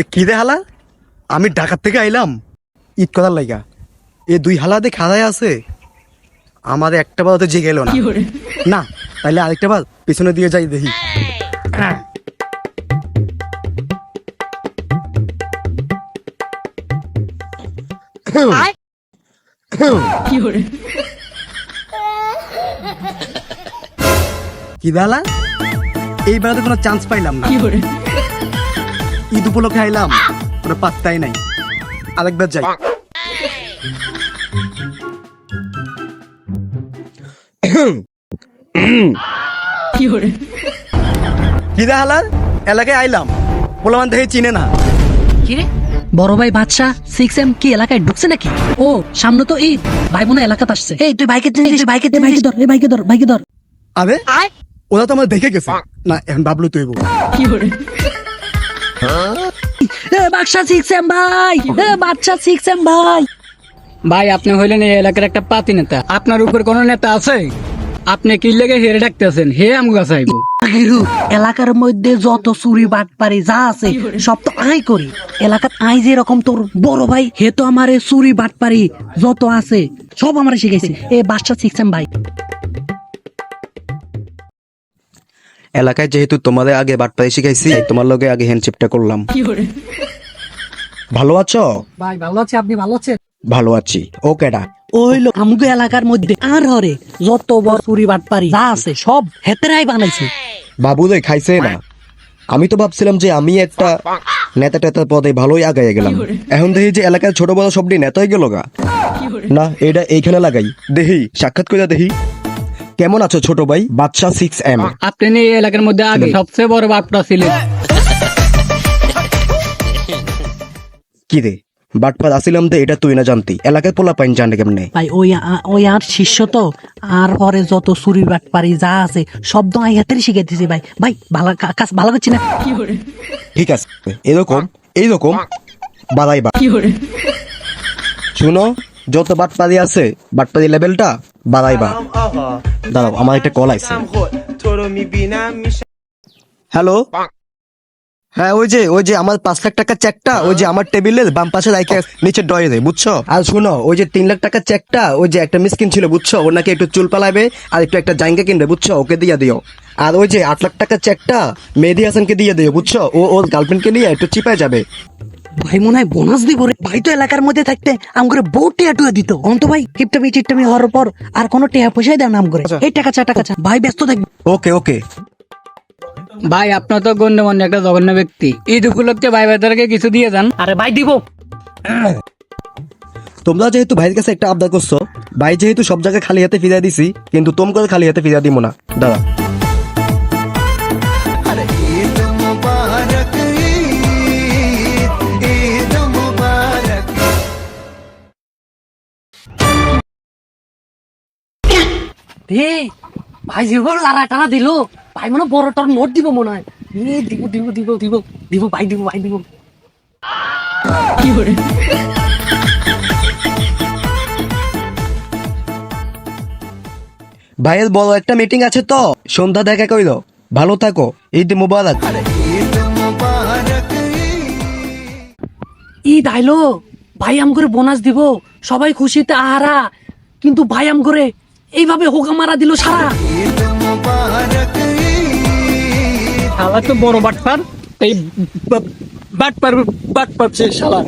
এ কি দে হালা? আমি ঢাকার থেকে আইলাম। ঈদ করার লাইগা। এ দুই হালাতে খাদায় আছে। আমাদের একটা বার তো জেগে এলো না। না তাইলে আরেকটা বার পিছনে দিয়ে যাই দেখি। কি দালা এইবার তো কোনো চান্স পাইলাম না। ঈদ উপলক্ষে আইলাম কোনো পাত্তাই নাই। আরেকবার যাই। কি দা হালাল? এলাকায় আইলাম। পোলামান দেখে চিনে না। কিরে বড় ভাই বাদশা সিক্স এম কি এলাকায় ঢুকছে নাকি? ও সামনে তো ঈদ। ভাই বোন এলাকাতে আসছে। এই তুই বাইকে বাইকে বাইকে ধর এই বাইকে ধর বাইকে ধর। আবে ওরা তো আমার দেখে গেছে। না এখন ভাবলো তুই বল। এ বাদশা সিক্স এম ভাই! বাদশা সিক্স এম ভাই! ভাই আপনি হইলেন এই এলাকার একটা পাতি নেতা। আপনার উপর কোন নেতা আছে? আপনি কি লেগে হেরে ডাকতেছেন? হে আমগো কাছে আইবো। আগেরু এলাকার মধ্যে যত চুরি বাট পারি যা আছে সব তো আই করি। এলাকার আই যে রকম তোর বড় ভাই হে তো আমার চুরি বাট পারি যত আছে সব আমার শিখাইছে। এ বাদশা সিক্স এম ভাই। এলাকায় যেহেতু তোমাদের আগে বাটপাই শিখাইছি তোমার লগে আগে হ্যান্ডশেপটা করলাম। ভালো আছো? ভাই ভালো আছে। আপনি ভালো আছেন? ভালো আছি। ও কেডা ওই লোক আমগো এলাকার মধ্যে আর হরে যত বড় চুরি বাট পারি যা আছে সব হেতেরাই বানাইছে। বাবু রে খাইছে না। আমি তো ভাবছিলাম যে আমি একটা নেতা টেতা পদে ভালোই আগাইয়া গেলাম। এখন দেখি যে এলাকার ছোট বড় সবটি নেতা হয়ে গেল গা। না এটা এইখানে লাগাই। দেখি সাক্ষাৎ করে দেখি। কেমন আছো ছোট ভাই? বাদশা সিক্স এম আপনি এই এলাকার মধ্যে আগে সবচেয়ে বড় বাপটা ছিলেন। কি রে? বাটপার আসিলাম তো এটা তুই না জানতি। এলাকায় পোলা পাইন জানে কেমনে? ভাই ওই আ- ওই আর শিষ্য তো? আর পরে যত চুরি বাট পারি যা আছে তো আই হাতেরই শিখাইতেছি ভাই। ভাই ভালো কা- কাজ ভালো করছি না। ঠিক আছে এরকম এইরকম বাড়াই বা শুনো যত বাটপারি আছে বাটপারি লেভেলটা বাড়াইবা। দাঁড়াও আমার একটা কল আছে হ্যালো? হ্যাঁ ওই যে ওই যে আমার পাঁচ লাখ টাকার চেকটা ওই যে আমার টেবিলের বাম পাশে রাখে নিচে ডয়ে বুঝছ? আর শুনো ওই যে তিন লাখ টাকার চেকটা ওই যে একটা মিসকিন ছিল বুঝছ? ওর নাকি একটু চুল পালাবে আর একটু একটা জাইঙ্গা কিনবে বুঝছ? ওকে দিয়ে দিও। আর ওই যে আট লাখ টাকার চেকটা মেহেদি হাসানকে দিয়ে দিও বুঝছ? ও ওর গার্লফ্রেন্ডকে নিয়ে একটু চিপায় যাবে। ভাই মনে হয় বোনাস দিব রে। ভাই তো এলাকার মধ্যে থাকতে আম করে বউ টেয়া টুয়া দিত। অন্ত ভাই টিপটামি টিপটামি হওয়ার পর আর কোনো টেয়া পয়সাই দেয় নাম করে এই টাকা চা টাকা চা। ভাই ব্যস্ত থাকবে ওকে ওকে ভাই আপনার তো গণ্যমান্য একটা জঘন্য ব্যক্তি। ঈদ উপলক্ষে ভাই ভাইদেরকে কিছু দিয়ে যান। আরে ভাই দিব। তোমরা যেহেতু ভাইয়ের কাছে একটা আবদার করছ ভাই যেহেতু সব জায়গায় খালি হাতে ফিরিয়ে দিছি কিন্তু তোম করে খালি হাতে ফিরিয়ে দিব না। হে ভাই যে লারা টানা দিল ভাই মনে বড় তোর নোট দিব মনে হয়। দিব দিব দিব দিব দিব ভাই দিব ভাই দিব। ভাইয়ের বড় একটা মিটিং আছে তো। সন্ধ্যা দেখা কইল। ভালো থাকো। ঈদ মুবারক ঈদ আইলো ভাই আম করে বোনাস দিব। সবাই খুশিতে আহারা। কিন্তু ভাই আম করে এইভাবে হোকা মারা দিল সারা। শালা তো বড় বাটপার। এই বাটপার বাটপার সে শালা।